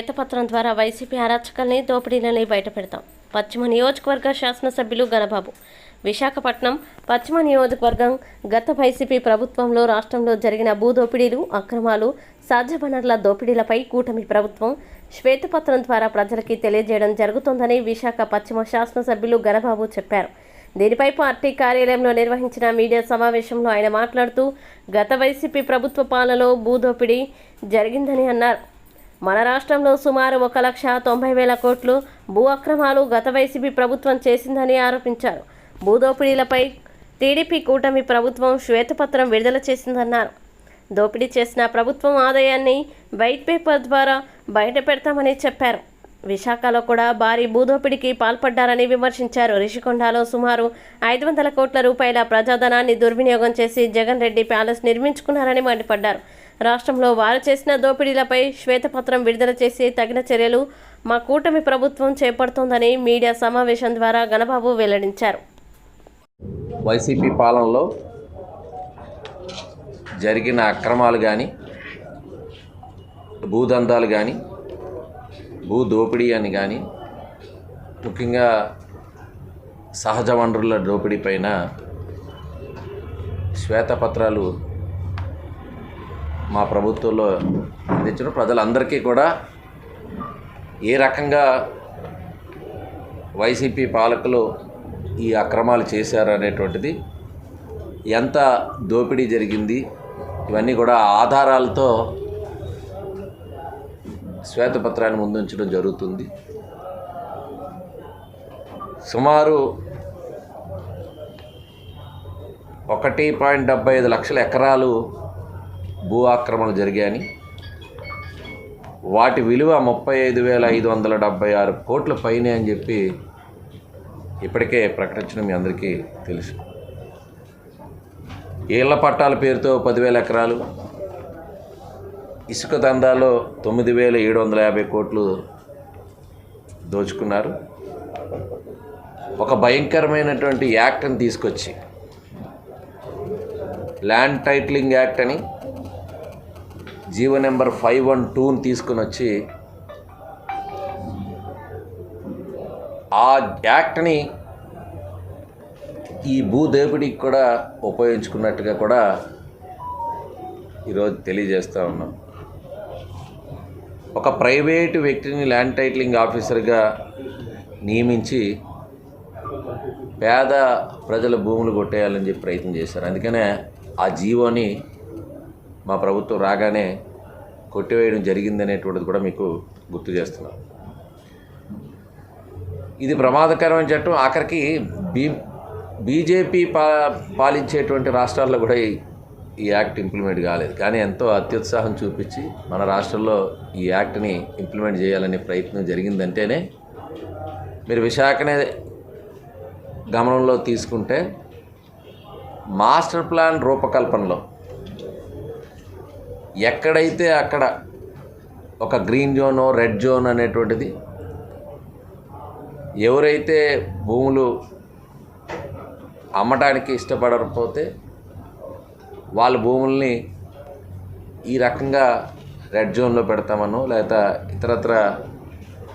శ్వేతపత్రం ద్వారా వైసీపీ అరాచకాల్ని దోపిడీలని బయటపెడతాం. పశ్చిమ నియోజకవర్గ శాసనసభ్యులు గణబాబు. విశాఖపట్నం పశ్చిమ నియోజకవర్గం గత వైసీపీ ప్రభుత్వంలో రాష్ట్రంలో జరిగిన భూదోపిడీలు అక్రమాలు సహజ వనరుల దోపిడీలపై కూటమి ప్రభుత్వం శ్వేతపత్రం ద్వారా ప్రజలకి తెలియజేయడం జరుగుతోందని విశాఖ పశ్చిమ శాసనసభ్యులు గణబాబు చెప్పారు. దీనిపై పార్టీ కార్యాలయంలో నిర్వహించిన మీడియా సమావేశంలో ఆయన మాట్లాడుతూ గత వైసీపీ ప్రభుత్వ పాలనలో భూదోపిడీ జరిగిందని అన్నారు. మన రాష్ట్రంలో సుమారు ఒక లక్ష తొంభై వేల కోట్లు భూ అక్రమాలు గత వైసీపీ ప్రభుత్వం చేసిందని ఆరోపించారు. భూదోపిడీలపై టీడీపీ కూటమి ప్రభుత్వం శ్వేతపత్రం విడుదల చేసిందన్నారు. దోపిడీ చేసిన ప్రభుత్వం ఆదాయాన్ని వైట్ పేపర్ ద్వారా బయట పెడతామని చెప్పారు. విశాఖలో కూడా భారీ భూదోపిడికి పాల్పడ్డారని విమర్శించారు. రిషికొండలో సుమారు ఐదు వందల కోట్ల రూపాయల ప్రజాధనాన్ని దుర్వినియోగం చేసి జగన్ రెడ్డి ప్యాలెస్ నిర్మించుకున్నారని మండిపడ్డారు. రాష్ట్రంలో వారు చేసిన దోపిడీలపై శ్వేతపత్రం విడుదల చేసి తగిన చర్యలు మా కూటమి ప్రభుత్వం చేపడుతోందని మీడియా సమావేశం ద్వారా గణబాబు వెల్లడించారు. వైసీపీ పాలనలో జరిగిన అక్రమాలు కానీ భూదందాలు కానీ భూ దోపిడీ అని కానీ ముఖ్యంగా సహజ వనరుల దోపిడీ పైన శ్వేతపత్రాలు మా ప్రభుత్వంలో అందించిన ప్రజలందరికీ కూడా ఏ రకంగా వైసీపీ పాలకులు ఈ అక్రమాలు చేశారు అనేటువంటిది ఎంత దోపిడీ జరిగింది ఇవన్నీ కూడా ఆధారాలతో శ్వేతపత్రాన్ని ముందుంచడం జరుగుతుంది. సుమారు ఒకటి పాయింట్ డెబ్బై ఐదు లక్షల ఎకరాలు భూ ఆక్రమణలు జరిగాయని వాటి విలువ ముప్పై ఐదు వేల ఐదు వందల డెబ్బై ఆరు కోట్ల పైనే అని చెప్పి ఇప్పటికే ప్రకటించడం మీ అందరికీ తెలుసు. ఏళ్ళ పట్టాల పేరుతో పదివేల ఎకరాలు ఇసుక దందాలో తొమ్మిది వేల ఏడు వందల యాభై కోట్లు దోచుకున్నారు. ఒక భయంకరమైనటువంటి యాక్ట్ని తీసుకొచ్చి ల్యాండ్ టైటిలింగ్ యాక్ట్ అని జీవో నెంబర్ ఫైవ్ వన్ టూని తీసుకుని వచ్చి ఆ యాక్ట్ని ఈ భూదేవుడికి కూడా ఉపయోగించుకున్నట్టుగా కూడా ఈరోజు తెలియజేస్తూ ఉన్నాం. ఒక ప్రైవేటు వ్యక్తిని ల్యాండ్ టైటిలింగ్ ఆఫీసర్గా నియమించి పేద ప్రజల భూములు కొట్టేయాలని చెప్పి ప్రయత్నం చేశారు. అందుకనే ఆ జీవోని మా ప్రభుత్వం రాగానే కొట్టివేయడం జరిగిందనేటువంటిది కూడా మీకు గుర్తు చేస్తున్నాం. ఇది ప్రమాదకరమైన చట్టం. ఆఖరికి బీ బీజేపీ పా పాలించేటువంటి రాష్ట్రాల్లో కూడా ఈ యాక్ట్ ఇంప్లిమెంట్ కాలేదు. కానీ ఎంతో అత్యుత్సాహం చూపించి మన రాష్ట్రంలో ఈ యాక్ట్ని ఇంప్లిమెంట్ చేయాలనే ప్రయత్నం జరిగిందంటేనే మీరు విశాఖనే గమనంలో తీసుకుంటే మాస్టర్ ప్లాన్ రూపకల్పనలో ఎక్కడైతే అక్కడ ఒక గ్రీన్ జోను రెడ్ జోన్ అనేటువంటిది ఎవరైతే భూములు అమ్మటానికి ఇష్టపడకపోతే వాళ్ళ భూముల్ని ఈ రకంగా రెడ్ జోన్లో పెడతామనో లేదా ఇతరత్ర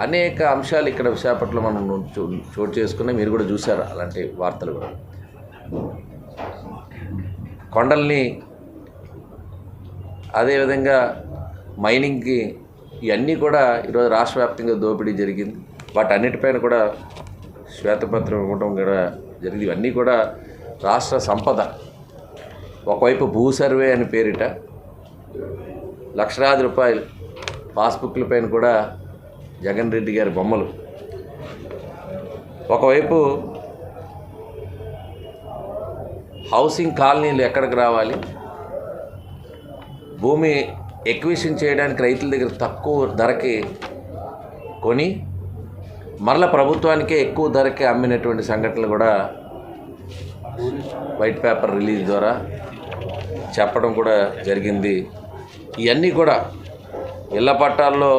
అనేక అంశాలు ఇక్కడ విశాఖపట్నంలో మనం చో చోటు చేసుకున్న మీరు కూడా చూసారు అలాంటి వార్తలు కూడా. కొండల్ని అదేవిధంగా మైనింగ్కి ఇవన్నీ కూడా ఈరోజు రాష్ట్ర వ్యాప్తంగా దోపిడీ జరిగింది. వాటన్నిటిపైన కూడా శ్వేతపత్రం ఇవ్వడం కూడా జరిగింది. ఇవన్నీ కూడా రాష్ట్ర సంపద. ఒకవైపు భూ సర్వే అని పేరిట లక్షలాది రూపాయలు పాస్బుక్ల పైన కూడా జగన్ రెడ్డి గారి బొమ్మలు. ఒకవైపు హౌసింగ్ కాలనీలు ఎక్కడికి రావాలి? భూమి ఎక్విషన్ చేయడానికి రైతుల దగ్గర తక్కువ ధరకి కొని మరల ప్రభుత్వానికే ఎక్కువ ధరకి అమ్మినటువంటి సంఘటనలు కూడా వైట్ పేపర్ రిలీజ్ ద్వారా చెప్పడం కూడా జరిగింది. ఇవన్నీ కూడా ఇళ్ళ పట్టాల్లో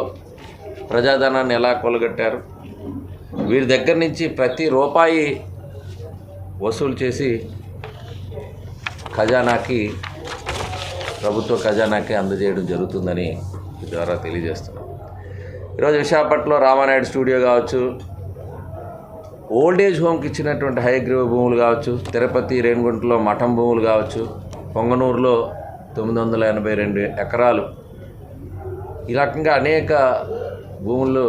ప్రజాధనాన్ని ఎలా కొలగట్టారు? వీరి దగ్గర నుంచి ప్రతి రూపాయి వసూలు చేసి ఖజానాకి ప్రభుత్వ ఖజానాకే అందజేయడం జరుగుతుందని ద్వారా తెలియజేస్తున్నాం. ఈరోజు విశాఖపట్నంలో రామానాయుడు స్టూడియో కావచ్చు ఓల్డ్ ఏజ్ హోమ్కి ఇచ్చినటువంటి హయగ్రీవ భూములు కావచ్చు తిరుపతి రేణిగుంటలో మఠం భూములు కావచ్చు పొంగనూరులో తొమ్మిది వందల ఎనభై రెండు ఎకరాలు. ఈ రకంగా అనేక భూముల్లో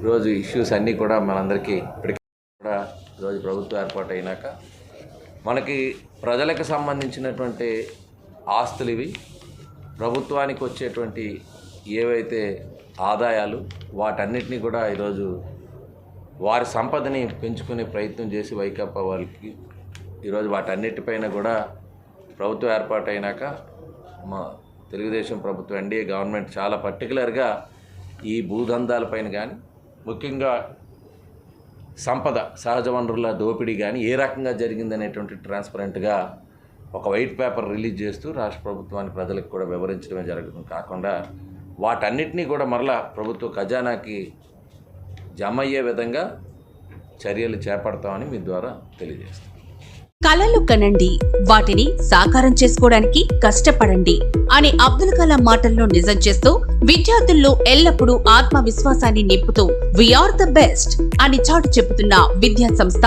ఈరోజు ఇష్యూస్ అన్నీ కూడా మనందరికీ ఇప్పటికీ కూడా ఈరోజు ప్రభుత్వం ఏర్పాటు అయినాక మనకి ప్రజలకు సంబంధించినటువంటి ఆస్తులు ఇవి ప్రభుత్వానికి వచ్చేటువంటి ఏవైతే ఆదాయాలు వాటన్నిటినీ కూడా ఈరోజు వారి సంపదని పెంచుకునే ప్రయత్నం చేసి వైకాపా వాళ్ళకి ఈరోజు వాటన్నిటిపైన కూడా ప్రభుత్వం ఏర్పాటైనాక మా తెలుగుదేశం ప్రభుత్వం ఎన్డీఏ గవర్నమెంట్ చాలా పర్టికులర్గా ఈ భూదందాలపైన కానీ ముఖ్యంగా సంపద సహజ వనరుల దోపిడీ కానీ ఏ రకంగా జరిగిందనేటువంటి ట్రాన్స్పరెంట్గా ఒక వైట్ పేపర్ రిలీజ్ చేస్తూ రాష్ట్ర ప్రభుత్వానికి ప్రజలకు కూడా వివరించడమే జరగడం కాకుండా వాటన్నిటినీ కూడా మరలా ప్రభుత్వ ఖజానాకి జమ అయ్యే విధంగా చర్యలు చేపడతామని మీ ద్వారా తెలియజేస్తాం. కళలు కనండి. వాటిని సాకారం చేసుకోవడానికి కష్టపడండి అనే అబ్దుల్ కలాం మాటల్లో నిజం చేస్తూ విద్యార్థుల్లో ఎల్లప్పుడూ ఆత్మవిశ్వాసాన్ని నింపుతూ వీఆర్ ద బెస్ట్ అని చాటు చెబుతున్న విద్యా సంస్థ